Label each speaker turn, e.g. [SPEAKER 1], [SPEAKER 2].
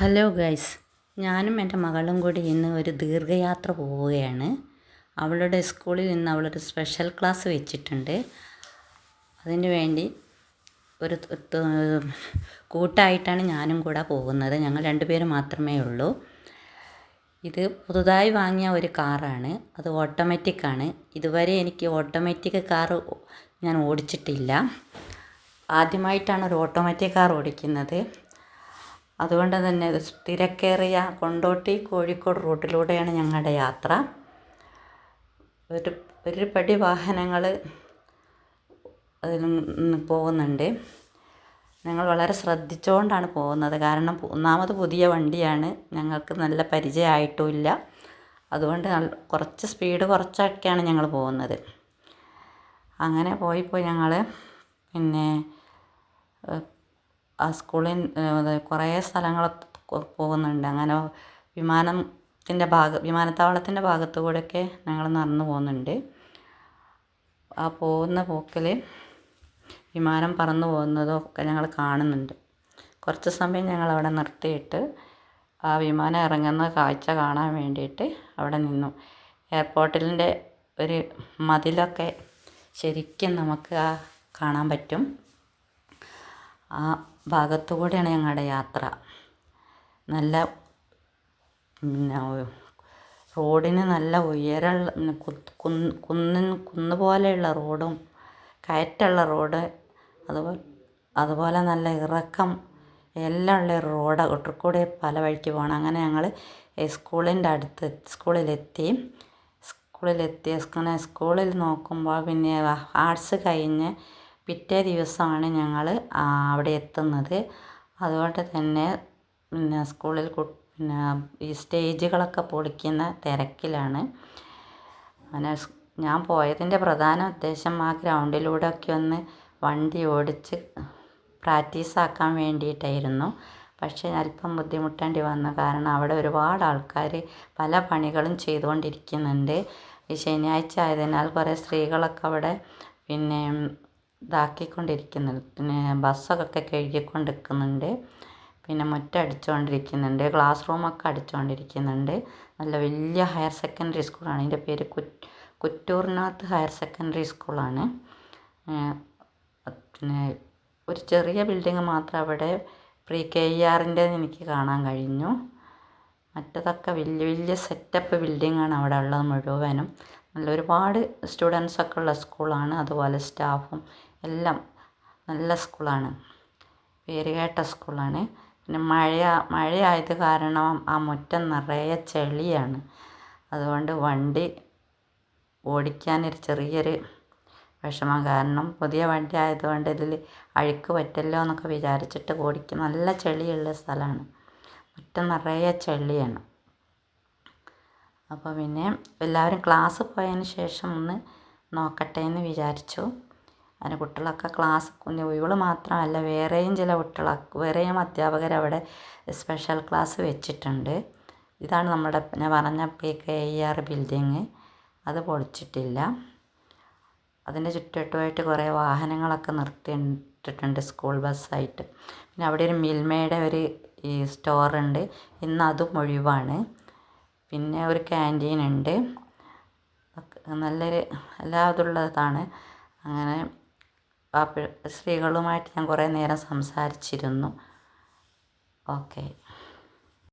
[SPEAKER 1] Hello guys ഞാനും എന്റെ മകളും കൂടി ഇന്ന് ഒരു ദീർഘയാത്ര പോവുകയാണ്. അവളുടെ സ്കൂളിൽ ഇന്ന് അവളൊരു സ്പെഷ്യൽ ക്ലാസ് വെച്ചിട്ടുണ്ട്. അതിന് വേണ്ടി ഒരു കൂട്ടായിട്ടാണ് ഞാനും കൂടെ പോകുന്നത്. ഞങ്ങൾ രണ്ടുപേരും മാത്രമേ ഉള്ളൂ. ഇത് പുതുതായി വാങ്ങിയ ഒരു കാറാണ്. അത് ഓട്ടോമാറ്റിക് ആണ്. ഇതുവരെ എനിക്ക് ഓട്ടോമാറ്റിക് കാർ ഞാൻ ഓടിച്ചിട്ടില്ല. ആദ്യമായിട്ടാണ് ഒരു ഓട്ടോമാറ്റിക് കാർ ഓടിക്കുന്നത്. അതുകൊണ്ട് തന്നെ തിരക്കേറിയ കൊണ്ടോട്ടി കോഴിക്കോട് റൂട്ടിലൂടെയാണ് ഞങ്ങളുടെ യാത്ര. ഒരു ഒരു പടി വാഹനങ്ങൾ അതിൽ പോകുന്നുണ്ട്. ഞങ്ങൾ വളരെ ശ്രദ്ധിച്ചുകൊണ്ടാണ് പോകുന്നത്. കാരണം ഒന്നാമത് പുതിയ വണ്ടിയാണ്. ഞങ്ങൾക്ക് നല്ല പരിചയമായിട്ടുമില്ല. അതുകൊണ്ട് കുറച്ച് സ്പീഡ് കുറച്ചൊക്കെയാണ് ഞങ്ങൾ പോകുന്നത്. അങ്ങനെ പോയി ഞങ്ങൾ പിന്നെ ആ സ്കൂളിൽ കുറേ സ്ഥലങ്ങൾ പോകുന്നുണ്ട്. അങ്ങനെ വിമാനത്തിന്റെ ഭാഗ വിമാനത്താവളത്തിന്റെ ഭാഗത്തു കൂടെയൊക്കെ ഞങ്ങൾ നടന്നു പോകുന്നുണ്ട്. ആ പോകുന്ന പോക്കിൽ വിമാനം പറന്നു പോകുന്നതും ഒക്കെ ഞങ്ങൾ കാണുന്നുണ്ട്. കുറച്ച് സമയം ഞങ്ങൾ അവിടെ നിർത്തിയിട്ട് ആ വിമാനം ഇറങ്ങുന്ന കാഴ്ച കാണാൻ വേണ്ടിയിട്ട് അവിടെ നിന്നു. എയർപോർട്ടിന്റെ ഒരു മതിലൊക്കെ ശരിക്കും നമുക്ക് ആ കാണാൻ പറ്റും. ആ ഭാഗത്തു കൂടെയാണ് ഞങ്ങളുടെ യാത്ര. നല്ല പിന്നെ റോഡിന് നല്ല ഉയരമുള്ള കുന്നിൻ കുന്ന് പോലെയുള്ള റോഡും കയറ്റമുള്ള റോഡ് അതുപോലെ അതുപോലെ നല്ല ഇറക്കം എല്ലാം ഉള്ള റോഡ്. കൂടെ പല വഴിക്ക് പോകണം അങ്ങനെ ഞങ്ങൾ സ്കൂളിന്റെ അടുത്ത് സ്കൂളിലെത്തി. സ്കൂളിലെത്തി അങ്ങനെ സ്കൂളിൽ നോക്കുമ്പോൾ പിന്നെ ആർട്സ് കഴിഞ്ഞ് പിറ്റേ ദിവസമാണ് ഞങ്ങൾ അവിടെ എത്തുന്നത്. അതുകൊണ്ട് തന്നെ പിന്നെ സ്കൂളിൽ പിന്നെ ഈ സ്റ്റേജുകളൊക്കെ പൊളിക്കുന്ന തിരക്കിലാണ്. അങ്ങനെ ഞാൻ പോയതിന്റെ പ്രധാന ഉദ്ദേശം ആ ഗ്രൗണ്ടിലൂടെ ഒക്കെ ഒന്ന് വണ്ടി ഓടിച്ച് പ്രാക്ടീസ് ആക്കാൻ വേണ്ടിയിട്ടായിരുന്നു. പക്ഷേ അല്പം ബുദ്ധിമുട്ടേണ്ടി വന്നു. കാരണം അവിടെ ഒരുപാട് ആൾക്കാർ പല പണികളും ചെയ്തുകൊണ്ടിരിക്കുന്നുണ്ട്. ഈ ശനിയാഴ്ച ആയതിനാൽ കുറേ സ്ത്രീകളൊക്കെ അവിടെ പിന്നെ ഇതാക്കിക്കൊണ്ടിരിക്കുന്നുണ്ട് പിന്നെ ബസ്സൊക്കെ കഴുകിക്കൊണ്ടിരിക്കുന്നുണ്ട്. പിന്നെ മുറ്റം അടിച്ചുകൊണ്ടിരിക്കുന്നുണ്ട് ക്ലാസ് റൂമൊക്കെ അടിച്ചുകൊണ്ടിരിക്കുന്നുണ്ട് നല്ല വലിയ ഹയർ സെക്കൻഡറി സ്കൂളാണ്. അതിന്റെ പേര് കുറ്റൂർനാത്ത് ഹയർ സെക്കൻഡറി സ്കൂളാണ്. പിന്നെ ഒരു ചെറിയ ബിൽഡിങ് മാത്രം അവിടെ പ്രീ കെ ആറിന്റെ എനിക്ക് കാണാൻ കഴിഞ്ഞു. മറ്റതൊക്കെ വലിയ വലിയ സെറ്റപ്പ് ബിൽഡിങ്ങാണ് അവിടെ ഉള്ളത് മുഴുവനും. നല്ല ഒരുപാട് സ്റ്റുഡൻസൊക്കെ ഉള്ള സ്കൂളാണ്. അതുപോലെ സ്റ്റാഫും എല്ലാം നല്ല സ്കൂളാണ്. പേരുകേട്ട സ്കൂളാണ്. പിന്നെ മഴ മഴയായത് കാരണം ആ മുറ്റം നിറയെ ചെളിയാണ്. അതുകൊണ്ട് വണ്ടി ഓടിക്കാനൊരു ചെറിയൊരു വിഷമം. കാരണം പുതിയ വണ്ടി ആയതുകൊണ്ട് ഇതിൽ അഴുക്ക് പറ്റല്ലോ എന്നൊക്കെ വിചാരിച്ചിട്ട് ഓടിക്കും. നല്ല ചെളിയുള്ള സ്ഥലമാണ്. മുറ്റം നിറയെ ചെളിയാണ്. അപ്പോൾ പിന്നെ എല്ലാവരും ക്ലാസ് പോയതിന് ശേഷം ഒന്ന് നോക്കട്ടെ എന്ന് വിചാരിച്ചു. അതിന് കുട്ടികളൊക്കെ ക്ലാസ് ഇവൾ മാത്രമല്ല വേറെയും ചില കുട്ടികൾ വേറെയും അധ്യാപകർ അവിടെ സ്പെഷ്യൽ ക്ലാസ് വെച്ചിട്ടുണ്ട്. ഇതാണ് നമ്മുടെ ഞാൻ പറഞ്ഞ P K E R building അത് പൊളിച്ചിട്ടില്ല. അതിന്റെ ചുറ്റുവട്ടമായിട്ട് കുറേ വാഹനങ്ങളൊക്കെ നിർത്തി ഇട്ടിട്ടുണ്ട് സ്കൂൾ ബസ്സായിട്ട് പിന്നെ അവിടെ ഒരു മിൽമയുടെ ഒരു സ്റ്റോറുണ്ട് ഇന്ന് അതും ഒഴിവാണ്. പിന്നെ ഒരു ക്യാന്റീൻ ഉണ്ട്. നല്ലൊരു എല്ലാതുള്ളതാണ് അങ്ങനെ ആ സ്ത്രീകളുമായിട്ട് ഞാൻ കുറേ നേരം സംസാരിച്ചിരുന്നു. ഓക്കെ.